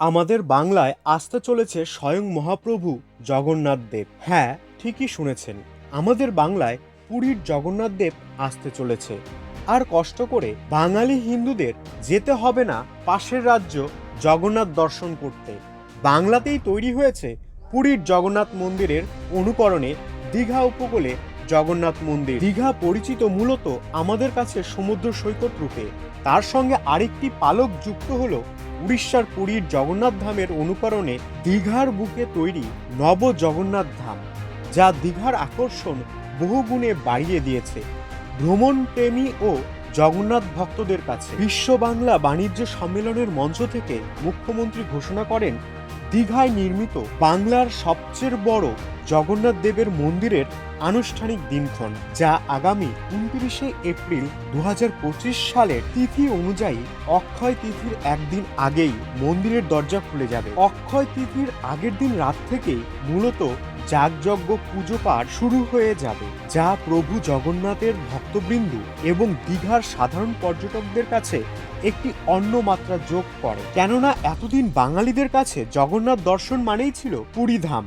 আমাদের বাংলায় আসতে চলেছে স্বয়ং মহাপ্রভু জগন্নাথ দেব। হ্যাঁ ঠিকই শুনেছেন। আমাদের বাংলায় পুরীর জগন্নাথ দেব আসতে চলেছে। আর কষ্ট করে বাঙালি হিন্দুদের যেতে হবে না পাশের রাজ্য জগন্নাথ দর্শন করতে। বাংলাতেই তৈরি হয়েছে পুরীর জগন্নাথ মন্দিরের অনুকরণে দীঘা উপকূলে জগন্নাথ মন্দির। দীঘা পরিচিত মূলত আমাদের কাছে সমুদ্র সৈকত রূপে। তার সঙ্গে আরেকটি পালক যুক্ত হল উড়িষ্যার পুরীর জগন্নাথ ধামের অনুকরণে দীঘার বুকে তৈরি নব জগন্নাথ ধাম, যা দীঘার আকর্ষণ বহুগুণে বাড়িয়ে দিয়েছে। ভ্রমণ প্রেমী ও জগন্নাথ ভক্তদের কাছে বিশ্ব বাংলা বাণিজ্য সম্মেলনের মঞ্চ থেকে মুখ্যমন্ত্রী ঘোষণা করেন দীঘায় নির্মিত বাংলার সবচেয়ে বড় জগন্নাথ দেবের মন্দিরের আনুষ্ঠানিক দিনক্ষণ, যা আগামী উনত্রিশে এপ্রিল দু হাজার পঁচিশ সালের তিথি অনুযায়ী অক্ষয় তিথির একদিন আগেই মন্দিরের দরজা খুলে যাবে। অক্ষয় তিথির আগের দিন রাত থেকেই মূলত যাগযজ্ঞ পুজো পাঠ শুরু হয়ে যাবে, যা প্রভু জগন্নাথের ভক্তবৃন্দ এবং দীঘার সাধারণ পর্যটকদের কাছে একটি অন্য মাত্রা যোগ করে। কেননা এতদিন বাঙালিদের কাছে জগন্নাথ দর্শন মানেই ছিল পুরীধাম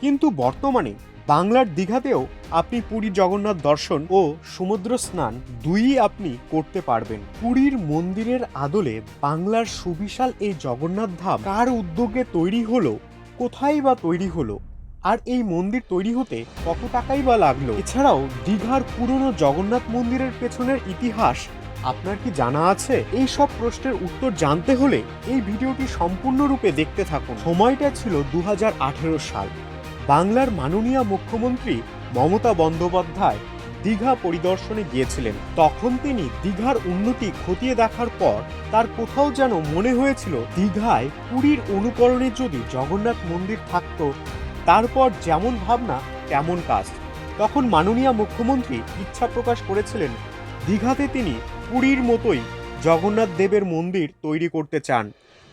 কিন্তু বর্তমানে বাংলার দীঘাতেও আপনি পুরী জগন্নাথ দর্শন ও সমুদ্র স্নান দুইই আপনি করতে পারবেন। পুরীর মন্দিরের আদলে বাংলার সুবিশাল এই জগন্নাথ ধাম কার উদ্যোগে তৈরি হলো, কোথায় বা তৈরি হলো, আর এই মন্দির তৈরি হতে কত টাকাই বা লাগল, এছাড়াও দীঘার পুরনো জগন্নাথ মন্দিরের পেছনের ইতিহাস আপনার কি জানা আছে? এই সব প্রশ্নের উত্তর জানতে হলে এই ভিডিওটি সম্পূর্ণরূপে দেখতে থাকুন। সময়টা ছিল দু হাজার আঠেরো সাল। বাংলার মাননীয় মুখ্যমন্ত্রী মমতা বন্দ্যোপাধ্যায় দীঘা পরিদর্শনে গিয়েছিলেন। তখন তিনি দীঘার উন্নতি খতিয়ে দেখার পর তার কোথাও যেন মনে হয়েছিল দীঘায় পুরীর অনুকরণে যদি জগন্নাথ মন্দির থাকতো, তারপর যেমন ভাবনা, তেমন কাজ। তখন মাননীয় মুখ্যমন্ত্রী ইচ্ছা প্রকাশ করেছিলেন, দীঘাতে তিনি পুরীর মতোই জগন্নাথ দেবের মন্দির তৈরি করতে চান।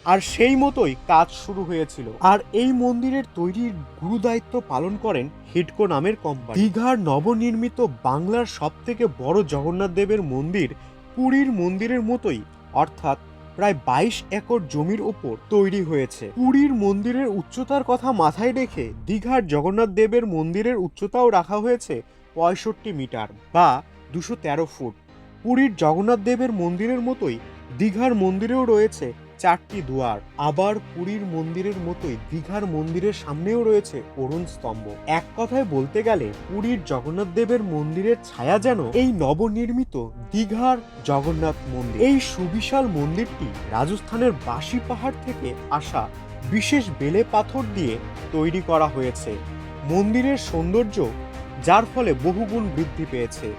আর সেই মতোই কাজ শুরু হয়েছিল। আর এই মন্দিরের তৈরির গুরুদায়িত্ব পালন করেন হিডকো নামের কোম্পানি দীঘার নবনির্মিত বাংলার সব থেকে বড় জগন্নাথ দেবের মন্দির পুরীর মন্দিরের মতোই, অর্থাৎ প্রায় বাইশ একর জমির ওপর তৈরি হয়েছে। পুরীর মন্দিরের উচ্চতার কথা মাথায় রেখে দীঘার জগন্নাথ দেবের মন্দিরের উচ্চতাও রাখা হয়েছে পঁয়ষট্টি মিটার বা দুশো তেরো ফুট। পুরীর জগন্নাথ দেবের মন্দিরের মতোই দীঘার মন্দিরেও রয়েছে চারটি দুয়ার। আবার পুরীর মন্দিরের মতোই দীঘার মন্দিরের সামনেও রয়েছে অরুণ স্তম্ভ। এক কথায় বলতে গেলে পুরীর জগন্নাথ দেবের মন্দিরের ছায়া যেন এই নবনির্মিত দীঘার জগন্নাথ মন্দির। এই সুবিশাল মন্দিরটি রাজস্থানের বাসি পাহাড় থেকে আসা বিশেষ বেলে পাথর দিয়ে তৈরি করা হয়েছে। মন্দিরের সৌন্দর্য যার ফলে বহুগুণ বৃদ্ধি পেয়েছে।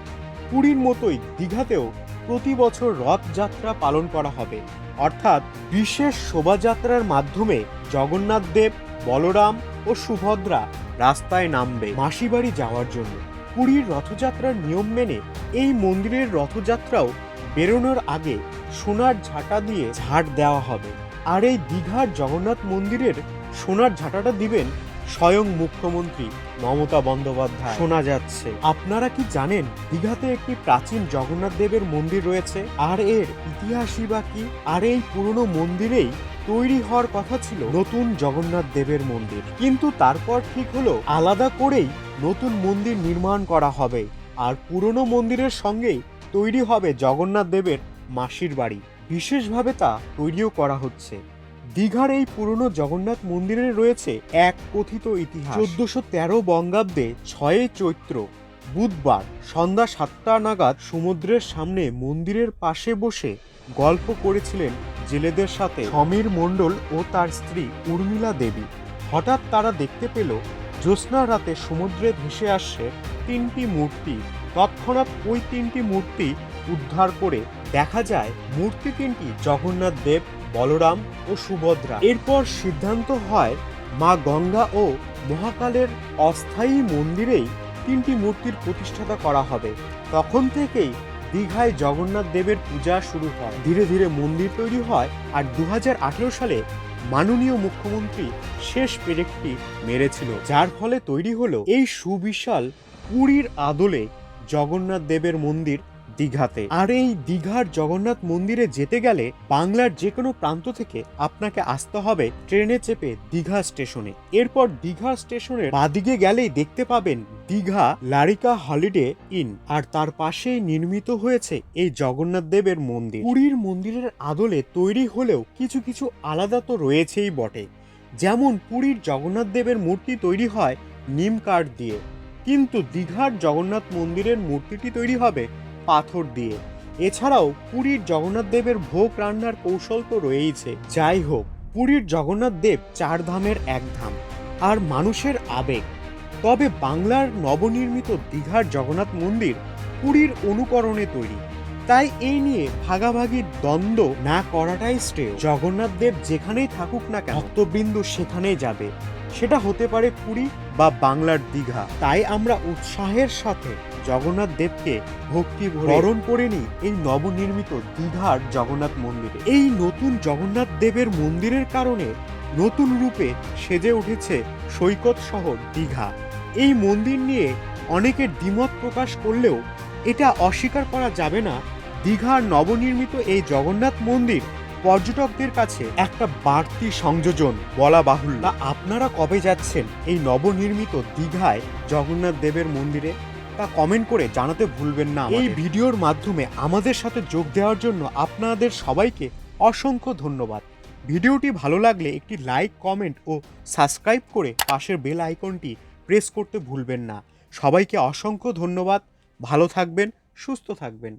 পুরীর মতোই দীঘাতেও প্রতি বছর রথযাত্রা পালন করা হবে। অর্থাৎ বিশেষ শোভাযাত্রার মাধ্যমে জগন্নাথ দেব, বলরাম ও সুভদ্রা রাস্তায় নামবে মাসিবাড়ি যাওয়ার জন্য। পুরীর রথযাত্রার নিয়ম মেনে এই মন্দিরের রথযাত্রাও বেরোনোর আগে সোনার ঝাঁটা দিয়ে ঝাড় দেওয়া হবে। আর এই দীঘার জগন্নাথ মন্দিরের সোনার ঝাঁটাটা দিবেন স্বয়ং মুখ্যমন্ত্রী মমতা বন্দ্যোপাধ্যায়। শোনা যাচ্ছে। আপনারা কি জানেন দীঘাতে একটি প্রাচীন জগন্নাথ দেবের মন্দির রয়েছে? আর এর ইতিহাসই বা কি? আর এই পুরনো মন্দিরেই তৈরি হওয়ার কথা ছিল নতুন জগন্নাথ দেবের মন্দির। কিন্তু তারপর ঠিক হলো আলাদা করেই নতুন মন্দির নির্মাণ করা হবে। আর পুরনো মন্দিরের সঙ্গেই তৈরি হবে জগন্নাথ দেবের মাসির বাড়ি। বিশেষভাবে তা তৈরিও করা হচ্ছে। দীঘার এই পুরনো জগন্নাথ মন্দিরে রয়েছে এক কথিত ইতিহাস। চোদ্দশো তেরো বঙ্গাব্দে ছয়ই চৈত্র, বুধবার সন্ধ্যা সাতটা নাগাদ সমুদ্রের সামনে মন্দিরের পাশে বসে গল্প করেছিলেন জেলেদের সাথে সমীর মণ্ডল ও তার স্ত্রী উর্মিলা দেবী। হঠাৎ তারা দেখতে পেল জ্যোৎস্না রাতে সমুদ্রে ভেসে আসছে তিনটি মূর্তি। তৎক্ষণাৎ ওই তিনটি মূর্তি উদ্ধার করে দেখা যায়, মূর্তি তিনটি জগন্নাথ দেব বলরাম ও সুভদ্রা। এরপর সিদ্ধান্ত হয়, মা গঙ্গা ও মহাকালের অস্থায়ী মন্দিরেই তিনটি মূর্তির প্রতিষ্ঠাতা করা হবে। তখন থেকেই দীঘায় জগন্নাথ দেবের পূজা শুরু হয়। ধীরে ধীরে মন্দির তৈরি হয় আর দু হাজার আঠেরো সালে মাননীয় মুখ্যমন্ত্রী শেষ পেরেকটি মেরেছিল, যার ফলে তৈরি হলো এই সুবিশাল পুরীর আদলে জগন্নাথ দেবের মন্দির দীঘাতে। আর এই দীঘার জগন্নাথ মন্দিরে যেতে গেলে বাংলার যে কোনো প্রান্ত থেকে আপনাকে আসতে হবে ট্রেনে চেপে দীঘা স্টেশনে। এরপর দীঘা স্টেশনের বাদিকে গেলেই দেখতে পাবেন দীঘা লারিকা হলিডে ইন। আর তার পাশেই নির্মিত হয়েছে এই জগন্নাথ দেবের মন্দির। পুরীর মন্দিরের আদলে তৈরি হলেও কিছু কিছু আলাদা তো রয়েছেই বটে। যেমন পুরীর জগন্নাথ দেবের মূর্তি তৈরি হয় নিম কাঠ দিয়ে। কিন্তু দীঘার জগন্নাথ মন্দিরের মূর্তিটি তৈরি হবে পাথর দিয়ে। এছাড়াও পুরীর জগন্নাথ দেবের ভোগ রান্নার কৌশল তো রয়েইছে। যাই হোক, পুরীর জগন্নাথ দেব চার ধামের এক ধাম আর মানুষের আবেগ। তবে বাংলার নবনির্মিত দীঘার জগন্নাথ মন্দির পুরীর অনুকরণে তৈরি। তাই এই নিয়ে ভাগাভাগি দ্বন্দ্ব না করাটাই শ্রেয়। জগন্নাথ দেব যেখানেই থাকুক না কেন, ভক্তবৃন্দ সেখানেই যাবে। সেটা হতে পারে পুরী বা বাংলার দীঘা। তাই আমরা উৎসাহের সাথে জগন্নাথ দেবকে ভক্তি বরণ করে নিই এই নবনির্মিত দীঘার জগন্নাথ মন্দিরে। এই নতুন জগন্নাথ দেবের মন্দিরের কারণে নতুন রূপে সেজে উঠেছে সৈকত শহর দীঘা। এই মন্দির নিয়ে অনেকের দ্বিমত প্রকাশ করলেও এটা অস্বীকার করা যাবে না। দীঘার নবনির্মিত এই জগন্নাথ মন্দির পর্যটকদের কাছে একটা বাড়তি সংযোজন বলা বাহুল্য। আপনারা কবে যাচ্ছেন এই নবনির্মিত দীঘায় জগন্নাথ দেবের মন্দিরে? তা কমেন্ট করে জানাতে ভুলবেন না এই ভিডিওর মাধ্যমে আমাদের সাথে যোগ দেওয়ার জন্য আপনাদের সবাইকে অসংখ্য ধন্যবাদ। ভিডিওটি ভালো লাগলে একটি লাইক কমেন্ট ও সাবস্ক্রাইব করে পাশের বেল আইকনটি প্রেস করতে ভুলবেন না। সবাইকে অসংখ্য ধন্যবাদ। ভালো থাকবেন সুস্থ থাকবেন।